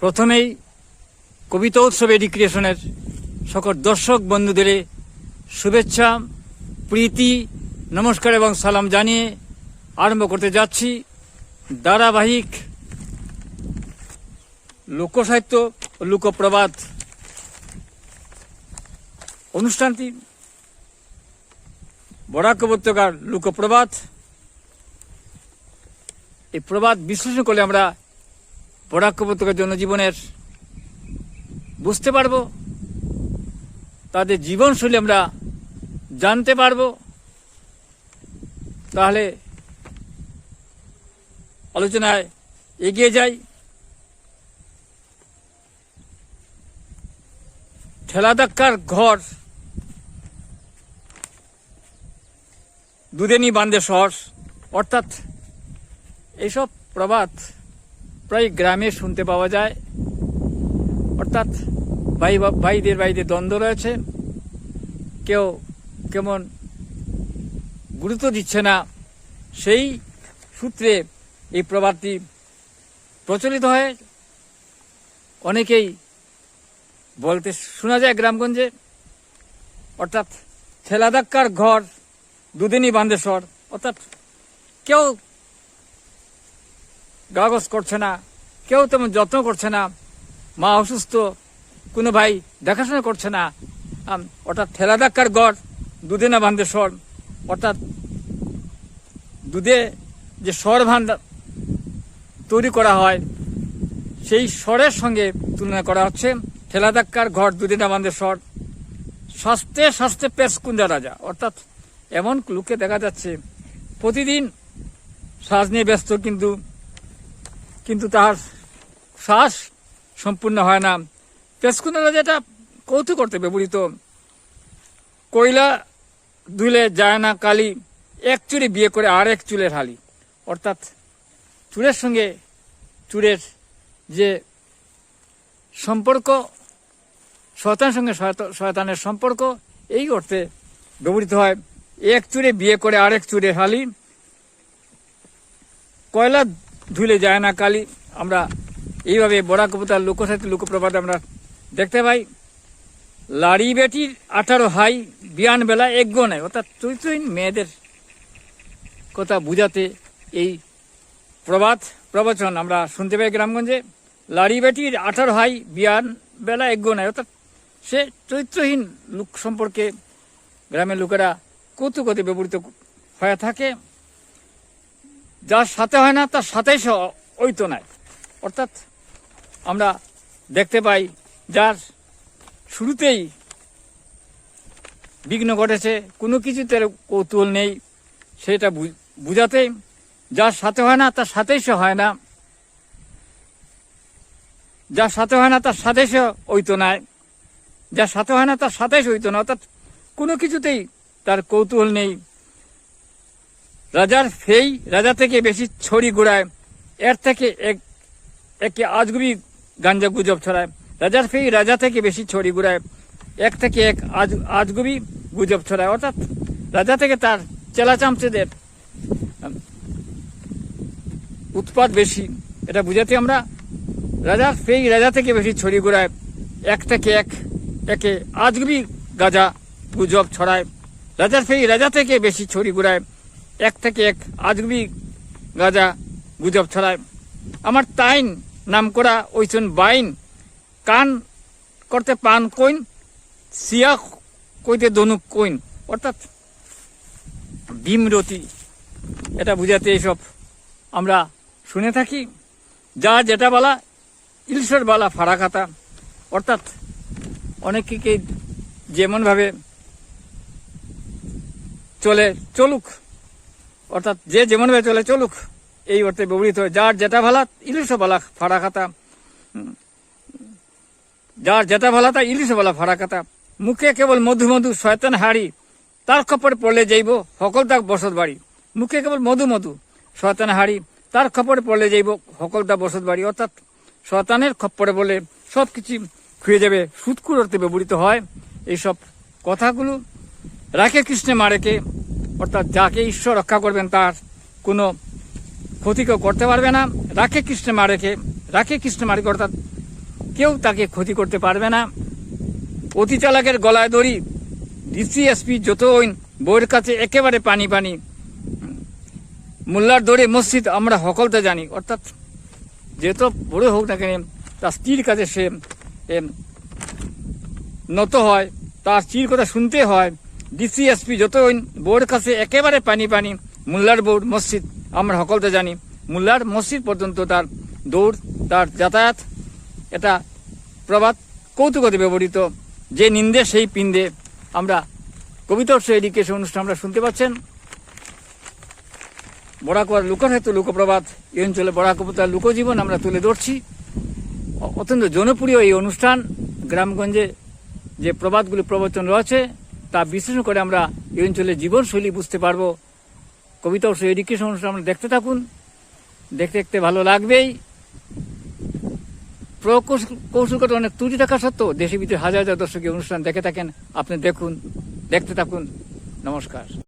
প্রথমেই কবিতা উৎসব এডুকেশনের সকল দর্শক বন্ধুদের শুভেচ্ছা, প্রীতি, নমস্কার এবং সালাম জানিয়ে আরম্ভ করতে যাচ্ছি। ধারাবাহিক লোকসাহিত্য ও লোকপ্রবাদ অনুষ্ঠানটি বরাক উপত্যকার লোকপ্রবাদ। এই প্রবাদ বিশ্লেষণ করলে আমরা উপত্যকার জনজীবনের, বুঝতে পারব, তাদের জীবনশৈলী আমরা জানতে পারব, তাহলে আলোচনায় এগিয়ে যাই। ঠেলাধাক্কার ঘর দুদেনি বান্ধে শহর, অর্থাৎ এইসব প্রবাদ প্রায় গ্রামে শুনতে পাওয়া যায়। অর্থাৎ ভাই ভাইদের ভাইদের দ্বন্দ্ব রয়েছে। কেউ কেমন গুরুত্ব দিচ্ছে না। সেই সূত্রে এই প্রবাদটি প্রচলিত হয়। অনেকেই বলতে শোনা যায় গ্রামগঞ্জে, অর্থাৎ ঠেলাধাক্কার ঘর, দুদিনই বান্ধেশ্বর অর্থাৎ কেউ কাগজ করছে না, কেউ তেমন যত্ন করছে না, মা অসুস্থ, কোনো ভাই দেখাশোনা করছে না। অর্থাৎ ঠেলা ধাক্কার গড়, দুধে না বান্ধে স্বর। অর্থাৎ দুধে যে স্বর ভান্ডা তৈরি করা হয়, সেই স্বরের সঙ্গে তুলনা করা হচ্ছে ঠেলা ধাক্কার ঘর, দুধে না বান্ধে স্বর। স্বাস্থ্যে স্বাস্থ্যে কুঞ্জা রাজা, অর্থাৎ এমন লোকে দেখা যাচ্ছে, প্রতিদিন শ্বাস নিয়ে ব্যস্ত, কিন্তু কিন্তু তার শ্বাস সম্পূর্ণ হয় না। পেসকুন্দা যেটা কৌতুক করতে ব্যবহৃত। কয়লা ধুলে যায় না কালি, এক চুরি বিয়ে করে আর এক চুলের হালি। অর্থাৎ চুলের সঙ্গে চুলের যে সম্পর্ক, শয়তানের সঙ্গে শয়তানের সম্পর্ক, এই অর্থে ব্যবহৃত হয়, এক চুরে বিয়ে করে আরেক চুরে হালি। কয়লা ধুলে যায় না কালি। আমরা এইভাবে বড়া কবিতার লোকসাহিত্য, লোকপ্রবাদ আমরা দেখতে পাই। লাড়ি বেটির আঠারো হাই, বিয়ান বেলা এক নাই। অর্থাৎ চরিত্রহীন মেয়েদের কথা বুঝাতে এই প্রবাদ, প্রবচন আমরা শুনতে পাই গ্রামগঞ্জে। লাড়ি বেটির আঠারো হাই, বিয়ান বেলা এক নাই। অর্থাৎ সে চরিত্রহীন লোক সম্পর্কে গ্রামের লোকেরা কৌতুকতে ব্যবহৃত হয়ে থাকে। যার সাথে হয় না, তার সাথেই সে ঐত নাই। অর্থাৎ আমরা দেখতে পাই, যার শুরুতেই বিঘ্ন ঘটেছে, কোনো কিছুতে কৌতূহল নেই, সেটা বুঝাতে। যার সাথে হয় না, তার সাথেই সে হয় না। যার সাথে হয় না, তার সাথে সে ঐত নাই। যার সাথে হয় না, তার সাথে সে ঐত না অর্থাৎ কোনো কিছুতেই তার কৌতূহল নেই। রাজার ফেই রাজা থেকে বেশি ছড়ি ঘুরায় এর থেকে এক একে আজগুবি গাঞ্জা গুজব ছড়ায়। রাজার ফেই রাজা থেকে বেশি ছড়ি ঘুরায় এক থেকে এক আজ আজগুবি গুজব ছড়ায়। অর্থাৎ রাজা থেকে তার চেলা চামচেদের উৎপাদ বেশি। এটা বুঝাতে আমরা, রাজার ফেই রাজা থেকে বেশি ছড়ি ঘুরায় এক থেকে এক একে আজগুবি গাজা গুজব ছড়ায়। রাজার ফেই রাজা থেকে বেশি ছড়ি ঘুরায় এক থেকে এক আজগুবি গাজা গুজব ছড়ায়। আমার তাইন নাম করা ওইসন বাইন কান করতে পান কইন সিয়া কইতে দনুক কইন। অর্থাৎ ভীমরতি, এটা বুঝাতে এইসব আমরা শুনে থাকি। যা যেটা বলা ইলসর বালা ফাড়া খাতা অর্থাৎ অনেককে যেমনভাবে চলে, চলুক। অর্থাৎ যে যেমনভাবে চলে চলুক, এই অর্থে ব্যবহৃত হয়। যার যেটা ভালা, ইলিশ ভালা ফাড়া খাতা। যার যেটা ভালা তা ইলিশ ভালা ফাড়া খাতা। মুখে কেবল মধু মধু, শয়তান হাড়ি, তার খপরে পড়লে যাইব সকল তাক বসত বাড়ি। মুখে কেবল মধু মধু, শয়তান হাড়ি, তার খপরে পড়লে যাইব সকল তা বসত বাড়ি। অর্থাৎ শয়তানের খপ্পরে বলে সব কিছু খুঁয়ে যাবে। সুৎকুর অর্থে ব্যবহৃত হয়। এইসব কথাগুলো রাখে কৃষ্ণে মারেকে। অর্থাৎ যাকে ঈশ্বর রক্ষা করবেন তার কোনো ক্ষতি কেউ করতে পারবে না। রাখে কৃষ্ণ মারেকে, রাখে কৃষ্ণ মারেকে অর্থাৎ কেউ তাকে ক্ষতি করতে পারবে না। অতি চালাকের গলায় দড়ি ডিসিএসপি যত ওইন বইয়ের কাছে একেবারে পানি পানি। মোল্লার দৌড়ে, মসজিদ আমরা হকলতে জানি। অর্থাৎ যেহেতু বড় হোক না কেন, তার স্ত্রীর কাছে সে নত হয়, তার স্ত্রীর কথা শুনতে হয়। ডিসিএসপি যত বউয়ের কাছে একেবারে পানি পানি, মোল্লার বোর্ড মসজিদ, আমরা হকলতে জানি, মোল্লার মসজিদ পর্যন্ত তার দৌড়, তার যাতায়াত, এটা প্রবাদ কৌতুকতে ব্যবহৃত। যে নিন্দে, সেই পিন্দে আমরা কবিতর্ষ এডুকেশন অনুষ্ঠান আমরা শুনতে পাচ্ছেন। বরাকুয়ার লোকনহেতু লোকপ্রবাদ, এই অঞ্চলে বরাকুপতার লোকজীবন আমরা তুলে ধরছি। অত্যন্ত জনপ্রিয় এই অনুষ্ঠান। গ্রামগঞ্জে যে প্রবাদগুলি প্রবচন রয়েছে তা বিশ্লেষণ করে আমরা এই অঞ্চলের জীবনশৈলী বুঝতে পারব। কবিতা অবশ্য এডুকেশন অনুষ্ঠান আমরা দেখতে থাকুন। দেখতে দেখতে ভালো লাগবেই। কৌশলগত অনেক ত্রুটি থাকা সত্ত্বেও দেশে বিদেশে হাজার হাজার দর্শক অনুষ্ঠান দেখে থাকেন। আপনি দেখুন, দেখতে থাকুন। নমস্কার।